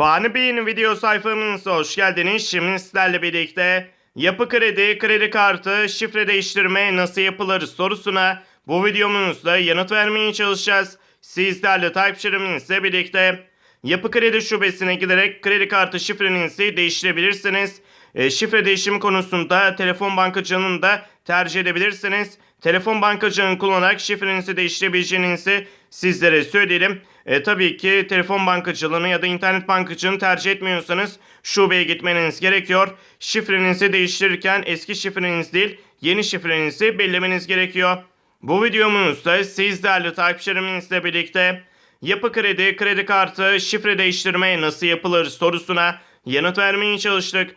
Fani Bey'in video sayfamıza hoş geldiniz. Şimdi sizlerle birlikte yapı kredi, kredi kartı, şifre değiştirme nasıl yapılır sorusuna bu videomuzda yanıt vermeye çalışacağız. Sizlerle takipçilerimizle birlikte yapı kredi şubesine giderek kredi kartı şifrenizi değiştirebilirsiniz. E, şifre değişimi konusunda telefon bankacılığını da tercih edebilirsiniz. Telefon bankacılığını kullanarak şifrenizi değiştirebileceğinizi sizlere söyleyelim. E, tabii ki telefon bankacılığını ya da internet bankacılığını tercih etmiyorsanız şubeye gitmeniz gerekiyor. Şifrenizi değiştirirken eski şifreniz değil yeni şifrenizi belirlemeniz gerekiyor. Bu videomuzda siz değerli takipçilerimizle birlikte yapı kredi, kredi kartı, şifre değiştirme nasıl yapılır sorusuna yanıt vermeye çalıştık.